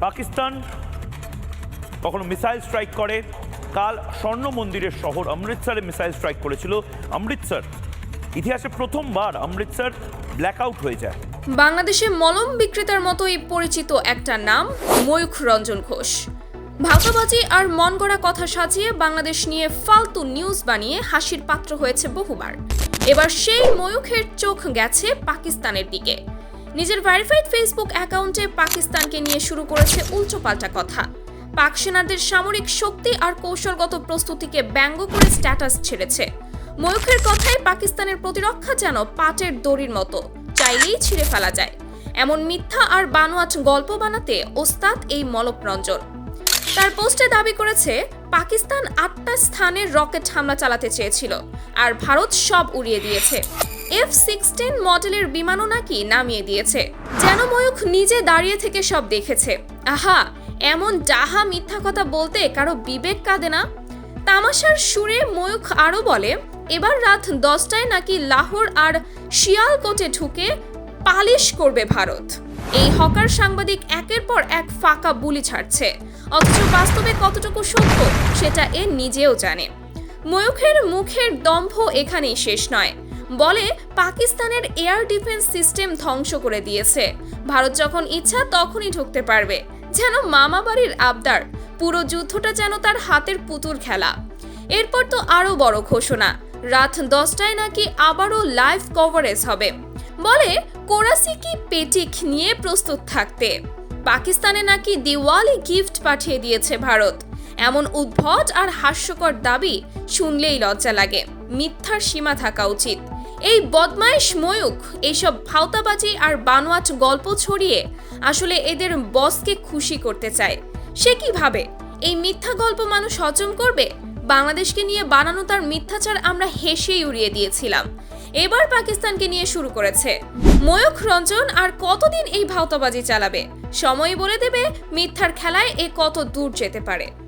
পাকিস্তান কখনো missile strike করে। কাল স্বর্ণ মন্দিরের শহর অমৃতসরে মিসাইল স্ট্রাইক করেছিল অমৃতসর। ইতিহাসে প্রথমবার অমৃতসর ব্ল্যাকআউট হয়ে যায়। বাংলাদেশে মলম বিক্রেতার মতোই পরিচিত একটা নাম, ময়ূখ রঞ্জন ঘোষ। ভাষাবাজি আর মন গড়া কথা সাজিয়ে বাংলাদেশ নিয়ে ফালতু নিউজ বানিয়ে হাসির পাত্র হয়েছে বহুবার। এবার সেই ময়ূখের চোখ গেছে পাকিস্তানের দিকে। নিজের ভেরিফাইড ফেসবুক অ্যাকাউন্টে পাকিস্তানকে নিয়ে শুরু করেছে উল্টোপাল্টা কথা। পাক সেনাদের সামরিক শক্তি আর কৌশলগত প্রস্তুতিকে ব্যঙ্গ করে স্ট্যাটাস ছেড়েছে। ময়ূখের কথায় পাকিস্তানের প্রতিরক্ষা যেন পাটের দড়ির মতো, চাইলেই ছিঁড়ে ফেলা যায়। এমন মিথ্যা আর বানোয়াট গল্প বানাতে ওস্তাদ এই মলক রঞ্জন। তার পোস্টে দাবি করেছে, পাকিস্তান আটটা স্থানে রকেট হামলা চালাতে চেয়েছিল, আর ভারত সব উড়িয়ে দিয়েছে। এফ সিক্সটিন মডেলের বিমানও নাকি নামিয়ে দিয়েছে। যেন ময়ূখ নিজে দাঁড়িয়ে থেকে সব দেখেছে। আহা, এমন ডাহা মিথ্যা কথা বলতে কারও বিবেক কাঁদে না? তামাশার সুরে ময়ূখ আরও বলে, এবার রাত দশটায় নাকি লাহোর আর শিয়ালকোটে ঢুকে পালিশ করবে ভারত। এই হকার সাংবাদিক একের পর এক ফাঁকা বুলি ছাড়ছে। অথচ বাস্তবে কতটুকু সত্য, সেটা এ নিজেও জানে। ময়ূখের মুখের দম্ভ এখানেই শেষ নয়। বলে পাকিস্তানের এয়ার ডিফেন্স সিস্টেম ধ্বংস করে দিয়েছে। ভারত যখন ইচ্ছা তখনই ঢুকতে পারবে। যেন মামা বাড়ির আবদার, পুরো যুদ্ধটা যেন তার হাতের পুতুল খেলা। এরপর তো আরও বড় ঘোষণা, রাত দশটায় নাকি আবারও লাইভ কভারেজ হবে। বলে কোরাসি কি পেটিক নিয়ে প্রস্তুত থাকতে? পাকিস্তানে নাকি দিওয়ালি গিফট পাঠিয়ে দিয়েছে ভারত। এমন উদ্ভট আর হাস্যকর দাবি শুনলেই লজ্জা লাগে। মিথ্যার সীমা থাকা উচিত। এই বদমাইশ ময়ূক এইসব ভাওতাবাজি আর বানোয়াট গল্প ছড়িয়ে আসলে এদের বসকে খুশি করতে চায়। সে কীভাবে এই মিথ্যা গল্প মানুষ হজম করবে? বাংলাদেশকে নিয়ে বানানো তার মিথ্যাচার আমরা হেসেই উড়িয়ে দিয়েছিলাম। এবার পাকিস্তানকে নিয়ে শুরু করেছে। ময়ূখ রঞ্জন আর কতদিন এই ভাওতাবাজি চালাবে? সময় বলে দেবে মিথ্যার খেলায় এ কত দূর যেতে পারে।